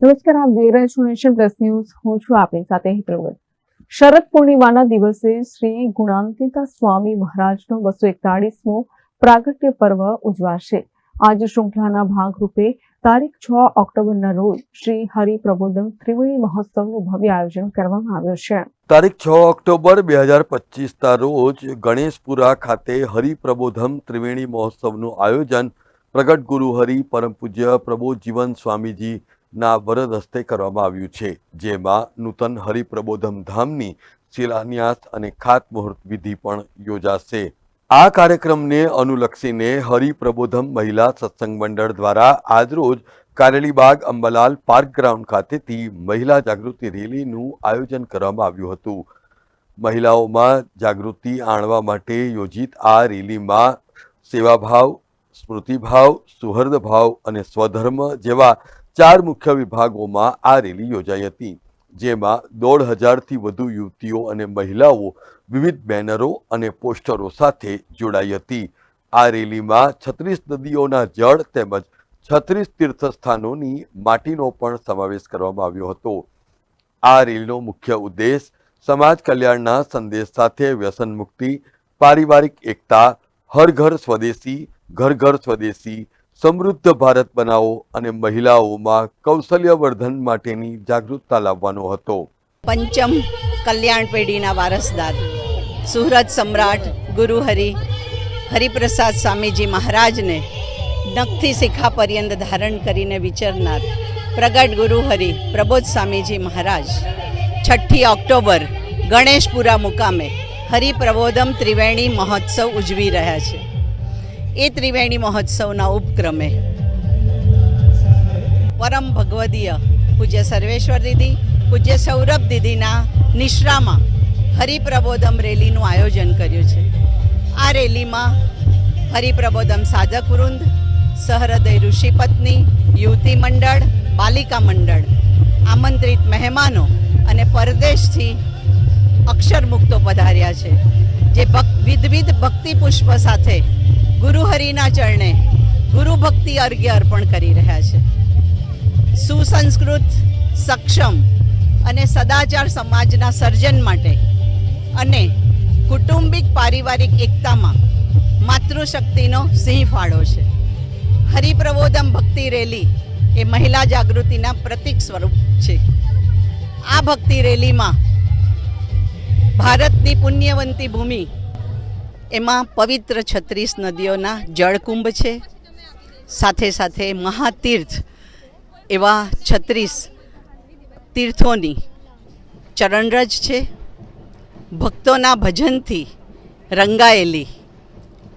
નમસ્કાર, આપ જોઈ રહ્યા છો નેશન પ્લસ ન્યૂઝ. હું છું આપની સાથે હિતલગર શરદ પૂર્ણિમાના દિવસે શ્રી ગુણાંતિકા સ્વામી મહારાજનો બસો એકતાળીસમો પ્રાગટ્ય પર્વ ઉજવાશે. આજ શૃંખલાના ભાગરૂપે તારીખ છ ઓક્ટોબરના રોજ શ્રી હરિ પ્રબોધમ ત્રિવેણી મહોત્સવનું ભવ્ય આયોજન કરવામાં આવ્યું છે. તારીખ છ ઓક્ટોબર બે હજાર પચીસના રોજ ગણેશપુરા ખાતે હરિપ્રબોધમ ત્રિવેણી મહોત્સવનું આયોજન પ્રગટ ગુરુ હરિ પરમ પૂજ્ય પ્રબોધ જીવન સ્વામીજીના વરદ હસ્તે કરવામાં આવ્યું છે, જેમાં નૂતન હરિપ્રબોધમ ધામની શિલાન્યાસ અને ખાતમુહૂર્ત વિધિ પણ યોજાશે. આ કાર્યક્રમને અનુલક્ષીને હરિપ્રબોધમ મહિલા સત્સંગ મંડળ દ્વારા આજરોજ કારેલીબાગ અંબાલાલ પાર્ક ગ્રાઉન્ડ ખાતેથી મહિલા જાગૃતિ રેલીનું આયોજન કરવામાં આવ્યું હતું. મહિલાઓમાં જાગૃતિ આણવા માટે યોજિત આ રેલીમાં સેવાભાવ, સ્મૃતિભાવ, સુહૃદભાવ અને સ્વધર્મ જેવા ચાર મુખ્ય વિભાગોમાં આ રેલી યોજાઈ હતી, જેમાં દોઢ હજારથી વધુ યુવતીઓ અને મહિલાઓ વિવિધ બેનરો અને પોસ્ટરો સાથે જોડાઈ હતી. આ રેલીમાં છત્રીસ નદીઓના જળ તેમજ છત્રીસ તીર્થસ્થાનોની માટીનો પણ સમાવેશ કરવામાં આવ્યો હતો. આ રેલીનો મુખ્ય ઉદ્દેશ સમાજ કલ્યાણના સંદેશ સાથે વ્યસન મુક્તિ, પારિવારિક એકતા, હર ઘર સ્વદેશી, ઘર ઘર સ્વદેશી સમૃદ્ધ ભારત બનાવો અને મહિલાઓમાં કૌશલ્યવર્ધન માટેની જાગૃતતા લાવવાનો હતો. પંચમ કલ્યાણ પેઢીના વારસદાર સુરત સમ્રાટ ગુરુહરિ હરિપ્રસાદ સ્વામીજી મહારાજને નખથી શિખા પર્યંત ધારણ કરીને વિચરનાર પ્રગટ ગુરુ હરિ પ્રબોધ સ્વામીજી મહારાજ છઠ્ઠી ઓક્ટોબર ગણેશપુરા મુકામે હરિપ્રબોધમ ત્રિવેણી મહોત્સવ ઉજવી રહ્યા છે. એ ત્રિવેણી મહોત્સવના ઉપક્રમે. પરમ ભગવદીય પૂજ્ય સર્વેશ્વર દીદી, પૂજ્ય સૌરભ દીદીના નિશ્રામાં હરિપ્રબોધમ રેલીનું આયોજન કર્યું છે. આ રેલીમાં હરિપ્રબોધમ સાધક વૃંદ, સહૃદય ઋષિ પત્ની યુવતી મંડળ, બાલિકા મંડળ, આમંત્રિત મહેમાનો અને પરદેશથી અક્ષરમુક્તો પધાર્યા છે. જે વિધવિધ ભક્તિ પુષ્પ સાથે ગુરુહરિના ચરણે ગુરુ ભક્તિ અર્ઘ્ય અર્પણ કરી રહ્યા છે. સુસંસ્કૃત, સક્ષમ અને સદાચાર સમાજના સર્જન માટે અને કુટુંબિક પારિવારિક એકતામાં માતૃશક્તિનો સિંહ ફાળો છે. હરિપ્રબોધમ ભક્તિ રેલી એ મહિલા જાગૃતિના પ્રતીક સ્વરૂપ છે. આ ભક્તિ રેલીમાં ભારતની પુણ્યવંતી ભૂમિ એમાં પવિત્ર છત્રીસ નદીઓના જળકુંભ છે. સાથે સાથે મહાતીર્થ એવા છત્રીસ તીર્થોની ચરણરજ છે. ભક્તોના ભજનથી રંગાયેલી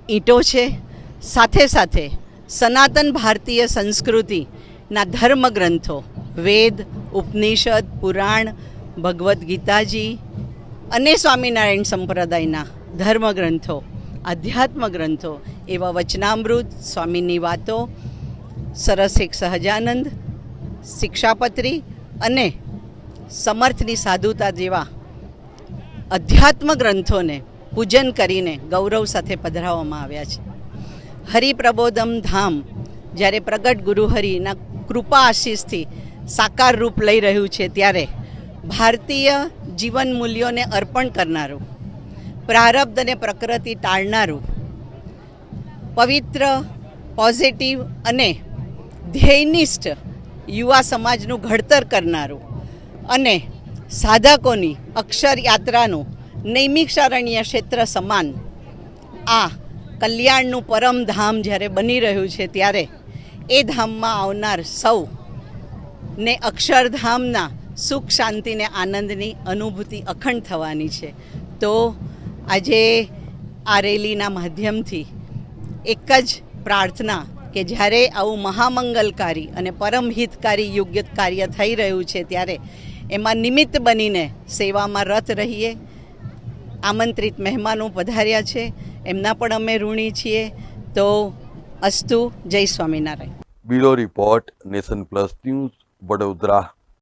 ઈંટો છે. સાથે સાથે સનાતન ભારતીય સંસ્કૃતિના ધર્મગ્રંથો વેદ, ઉપનિષદ, પુરાણ, ભગવદ્ ગીતાજી અને સ્વામિનારાયણ સંપ્રદાયના ધર્મગ્રંથો આધ્યાત્મ ગ્રંથો એવા વચનામૃત, સ્વામીની વાતો, સરસ એક સહજાનંદ, શિક્ષાપત્રી અને સમર્થની સાધુતા જેવા અધ્યાત્મ ગ્રંથોને પૂજન કરીને ગૌરવ સાથે પધરાવવામાં આવ્યા છે. હરિપ્રબોધમ ધામ જ્યારે પ્રગટ ગુરુહરિના કૃપા આશીષથી સાકાર રૂપ લઈ રહ્યું છે ત્યારે ભારતીય જીવન મૂલ્યોને અર્પણ કરનારું પ્રારબ્ધ અને પ્રકૃતિ ટાળનારું પવિત્ર પોઝિટિવ અને ધ્યેયનિષ્ઠ યુવા સમાજનું ઘડતર કરનારું અને સાધકોની અક્ષર યાત્રાનું ક્ષેત્ર સમાન આ કલ્યાણનું પરમધામ જ્યારે બની રહ્યું છે ત્યારે એ ધામમાં આવનાર સૌ ને અક્ષરધામના સુખ શાંતિને આનંદની અનુભૂતિ અખંડ થવાની છે. તો આજે આ રેલીના માધ્યમથી એક જ પ્રાર્થના કે જ્યારે આવું મહામંગલકારી અને પરમ હિતકારી યોગ્ય કાર્ય થઈ રહ્યું છે ત્યારે એમાં નિમિત્ત બનીને સેવામાં રત રહીએ. આમંત્રિત મહેમાનો પધાર્યા છે. એમના પણ અમે ઋણી છીએ. તો અસ્તુ, જય Swaminarayan. બીડો report, nation plus news, Vadodara.